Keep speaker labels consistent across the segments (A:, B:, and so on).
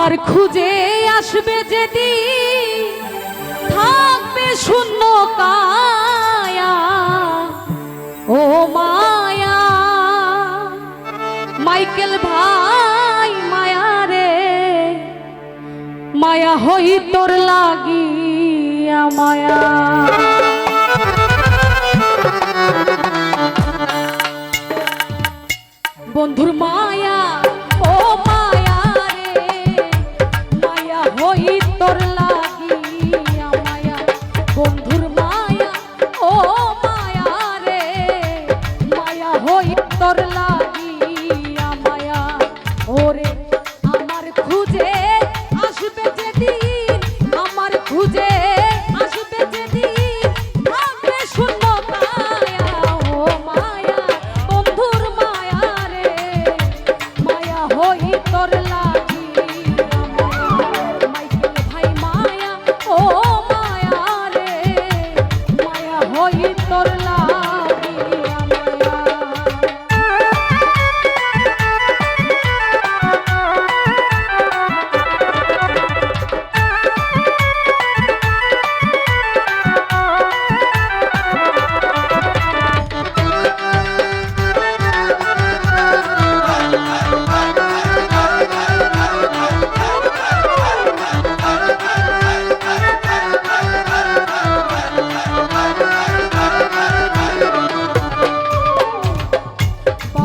A: আমার খুঁজে আসবে যেদি থাকবে শূন্য কায়া ও মায়া, মাইকেল ভাই মায়া রে, মায়া হই তোর লাগিয়া মায়া। বন্ধুর মায়া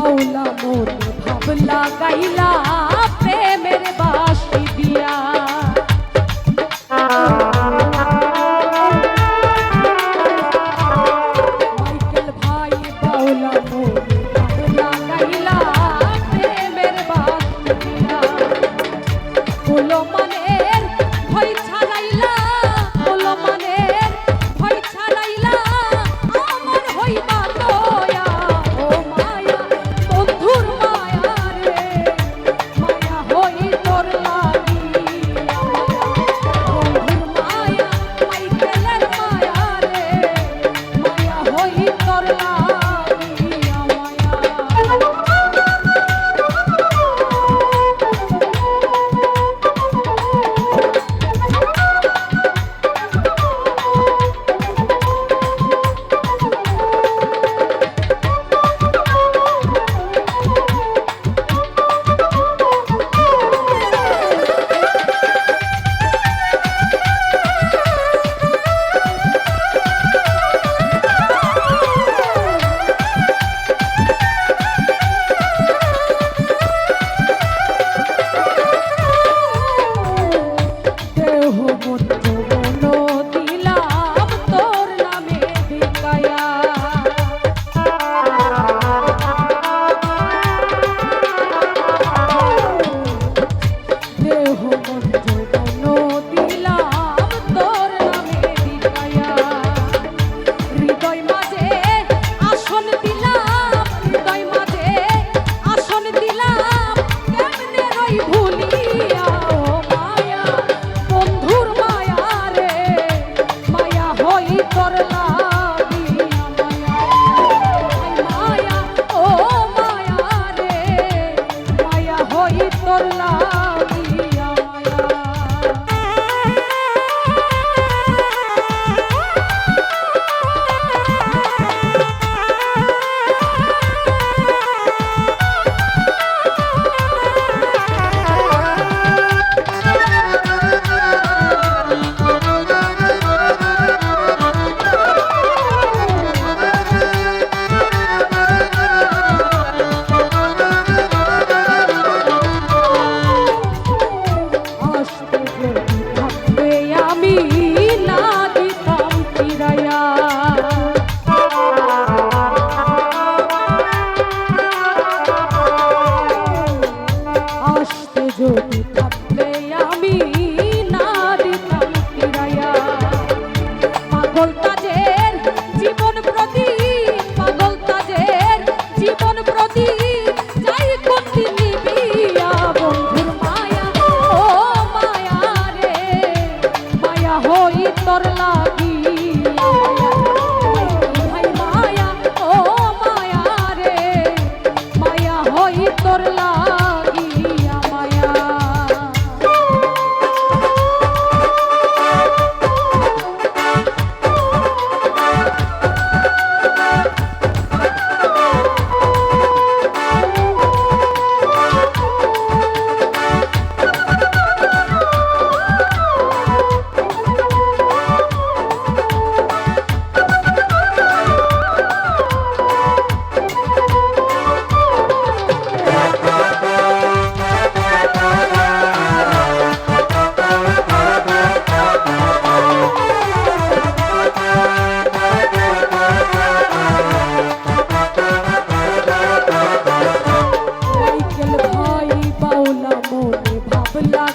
A: মৌলা মোর ভাব লাগাইলা প্রেমের বাসি দিয়া।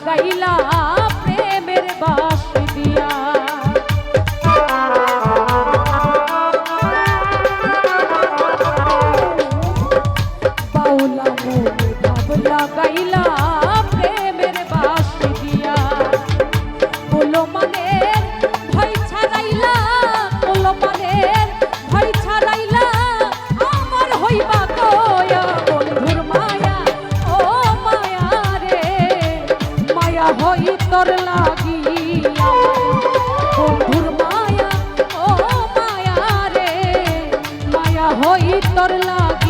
A: கைலா হই তোর লাগে।